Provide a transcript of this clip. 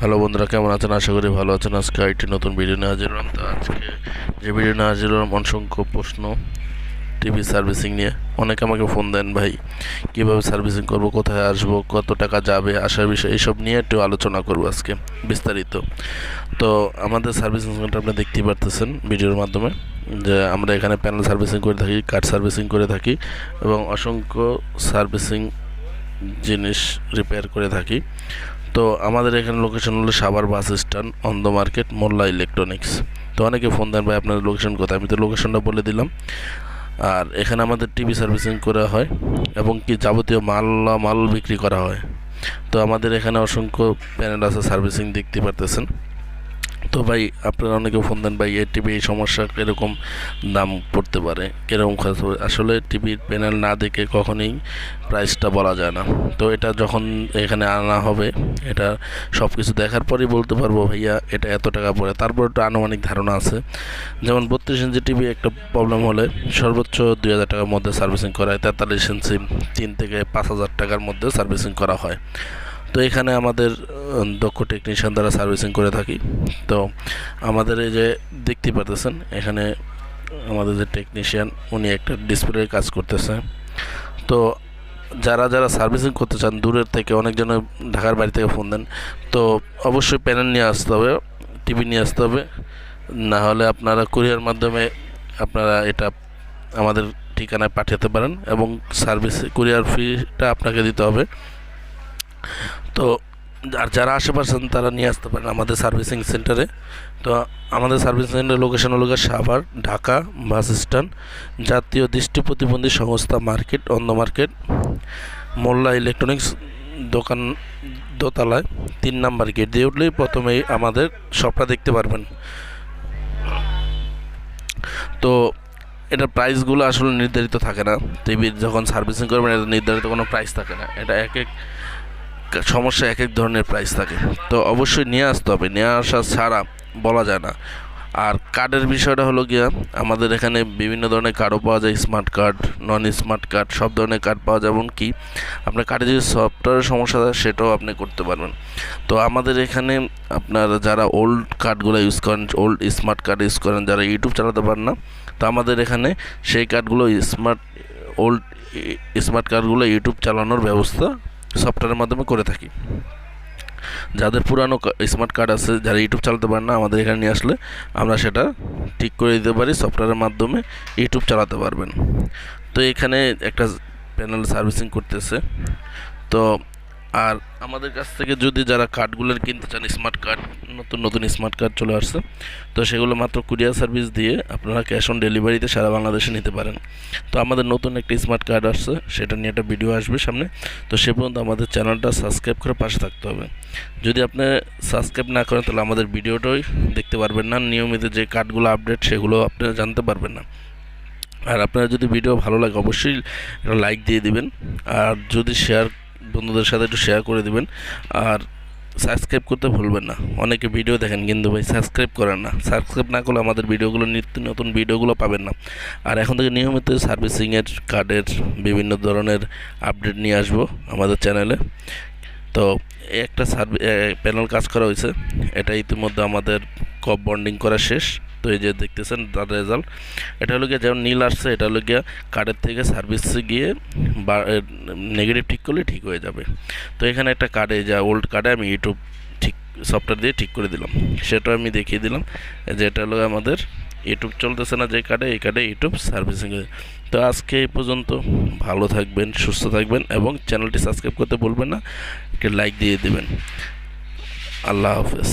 Hello বন্ধুরা, কেমন আছেন? আশা করি ভালো আছেন। আজকে একটি নতুন ভিডিও নিয়ে হাজির হলাম। তো আজকে যে ভিডিও নিয়ে হাজির হলাম, অসংখ্য প্রশ্ন টিভি সার্ভিসিং নিয়ে। অনেকে আমাকে ফোন দেন, ভাই, কীভাবে সার্ভিসিং করব? কোথায় আসব? কত টাকা যাবে? আসার বিষয় এইসব নিয়ে একটু আলোচনা করব আজকে, বিস্তারিত। তো আমাদের সার্ভিসিং সেন্টার আপনি দেখতেই পারতেছেন ভিডিওর মাধ্যমে, যে আমরা এখানে প্যানেল সার্ভিসিং করে থাকি কাঠ সার্ভিসিং করে থাকি, এবং অসংখ্য সার্ভিসিং জিনিস রিপেয়ার করে থাকি। তো আমাদের এখানে লোকেশন হলো সাভার বাস স্ট্যান্ড, অন্ধ মার্কেট, মোল্লা ইলেকট্রনিক্স তো অনেকে ফোন দেন, ভাই, আপনার লোকেশন কোথায়? আমি তো লোকেশনটা বলে দিলাম। আর এখানে আমাদের টিভি সার্ভিসিং করা হয় এবং কি যাবতীয় মাল মাল বিক্রি করা হয়। তো আমাদের এখানে অসংখ্য প্যানেল আছে সার্ভিসিং দেখতে পারতেছেন। তো ভাই, আপনারা অনেকে ফোন দেন, ভাই এই টিভি এই সমস্যা কীরকম দাম পড়তে পারে? কীরকম খরচ আসলে টিভির প্যানেল না দেখে কখনোই প্রাইসটা বলা যায় না। তো এটা যখন এখানে আনা হবে, এটা সব কিছু দেখার পরেই বলতে পারব, ভাইয়া, এটা এত টাকা পড়ে। তারপর একটু আনুমানিক ধারণা আছে। যেমন বত্রিশ ইঞ্চি টিভি একটা প্রবলেম হলে সর্বোচ্চ দুই হাজার টাকার মধ্যে সার্ভিসিং করা হয় তেতাল্লিশ ইঞ্চি তিন থেকে পাঁচ হাজার টাকার মধ্যে সার্ভিসিং করা হয়। তো এখানে আমাদের দক্ষ টেকনিশিয়ান দ্বারা সার্ভিসিং করে থাকি। তো আমাদের এই যে দেখতে পারতেছেন, এখানে আমাদের যে টেকনিশিয়ান উনি একটা ডিসপ্লে কাজ করতেছে। তো যারা যারা সার্ভিসিং করতে চান, দূরের থেকে অনেকজন ঢাকার বাড়ি থেকে ফোন দেন। তো অবশ্যই প্যানেল নিয়ে আসতে হবে টিভি নিয়ে আসতে হবে। না হলে আপনারা কুরিয়ার মাধ্যমে আপনারা এটা আমাদের ঠিকানায় পাঠাতে পারেন এবং সার্ভিস কুরিয়ার ফিটা আপনাকে দিতে হবে। তো, আর যারা আশেপাশে তারা নিয়ে আসতে পারেন আমাদের সার্ভিসিং সেন্টারে। তো আমাদের সার্ভিসিং সেন্টার লোকেশন হলো সাভার, ঢাকা বাস স্ট্যান্ড, জাতীয় দৃষ্টি প্রতিবন্ধী সংস্থা মার্কেট, অন্ধ মার্কেট, মোল্লা ইলেকট্রনিক্স দোকান দোতলায় তিন নাম্বার গেট দিয়ে উঠলেই প্রথমেই আমাদের শপটা দেখতে পারবেন। তো এটা প্রাইসগুলো আসলে নির্ধারিত থাকে না। টিভির যখন সার্ভিসিং করবেন, এটা নির্ধারিত কোনো প্রাইস থাকে না। এটা এক এক সমস্যা এক এক ধরনের প্রাইস থাকে। তো অবশ্যই নিয়ে আসতে হবে। নিয়ে আসা ছাড়া বলা যায় না। আর কার্ডের বিষয়টা হলো গিয়া, আমাদের এখানে বিভিন্ন ধরনের কার্ডও পাওয়া যায়। Smart card non smart card সব ধরনের কার্ড পাওয়া যায়। এমনকি আপনার কার্ডে যদি সফটওয়্যারের সমস্যা থাকে, সেটাও আপনি করতে পারবেন। তো আমাদের এখানে আপনার যারা ওল্ড কার্ডগুলো ইউজ করেন ওল্ড স্মার্ট কার্ড ইউজ করেন, যারা ইউটিউব চালাতে পারেন না, তো আমাদের এখানে সেই কার্ডগুলো স্মার্ট ওল্ড স্মার্ট কার্ডগুলো ইউটিউব চালানোর ব্যবস্থা সফটওয়্যারের মাধ্যমে করে থাকি। যাদের পুরানো স্মার্ট কার্ড আছে, যারা ইউটিউব চালাতে পারে না, আমাদের এখানে নিয়ে আসলে আমরা সেটা ঠিক করে দিতে পারি সফটওয়্যারের মাধ্যমে ইউটিউব চালাতে পারবেন। তো এখানে একটা প্যানেল সার্ভিসিং করতেছে। তো আর আমাদের কাছ থেকে যদি যারা কার্ডগুলো কিনতে চান স্মার্ট কার্ড নতুন নতুন স্মার্ট কার্ড চলে আসছে, তো সেগুলো মাত্র কুরিয়ার সার্ভিস দিয়ে আপনারা ক্যাশ অন ডেলিভারিতে সারা বাংলাদেশে নিতে পারেন। তো আমাদের নতুন একটা স্মার্ট কার্ড আসছে, সেটা নিয়ে একটা ভিডিও আসবে সামনে। তো সে পর্যন্ত আমাদের চ্যানেলটা সাবস্ক্রাইব করে পাশে থাকতে হবে। যদি আপনি সাবস্ক্রাইব না করেন, তাহলে আমাদের ভিডিওটাই দেখতে পারবেন না। নিয়মিত যে কার্ডগুলো আপডেট সেগুলো আপনারা জানতে পারবেন না। আর আপনারা যদি ভিডিও ভালো লাগে, অবশ্যই একটা লাইক দিয়ে দিবেন। আর যদি শেয়ার বন্ধুদের সাথে একটু শেয়ার করে দিবেন। আর সাবস্ক্রাইব করতে ভুলবেন না। অনেকে ভিডিও দেখেন, কিন্তু ভাই সাবস্ক্রাইব করেন না। সাবস্ক্রাইব না করলে আমাদের ভিডিওগুলো নিত্য নতুন ভিডিওগুলো পাবেন না। আর এখন থেকে নিয়মিত সার্ভিসিংয়ের কার্ডের বিভিন্ন ধরনের আপডেট নিয়ে আসব আমাদের চ্যানেলে তো একটা সার্ভি প্যানেল কাজ করা হয়েছে। এটা ইতিমধ্যে আমাদের কপ বন্ডিং করা শেষ। তো এই যে দেখতেছেন তার রেজাল্ট এটা হলো গিয়ে যেমন নীল আসছে, এটা হলো গিয়ে কার্ডের থেকে সার্ভিসে গিয়ে বা নেগেটিভ ঠিক করলে ঠিক হয়ে যাবে। তো এখানে একটা কার্ডে যা ওল্ড কার্ডে আমি ইউটিউব ঠিক সফটওয়্যার দিয়ে ঠিক করে দিলাম। সেটা আমি দেখিয়ে দিলাম যে এটা হলো আমাদের ইউটিউব চলতেছে না যে কার্ডে এই কার্ডে ইউটিউব সার্ভিসিং তো আজকে এই পর্যন্ত, ভালো থাকবেন, সুস্থ থাকবেন এবং চ্যানেলটি সাবস্ক্রাইব করতে বলবেন না, একটি লাইক দিয়ে দেবেন। আল্লাহ হাফেজ।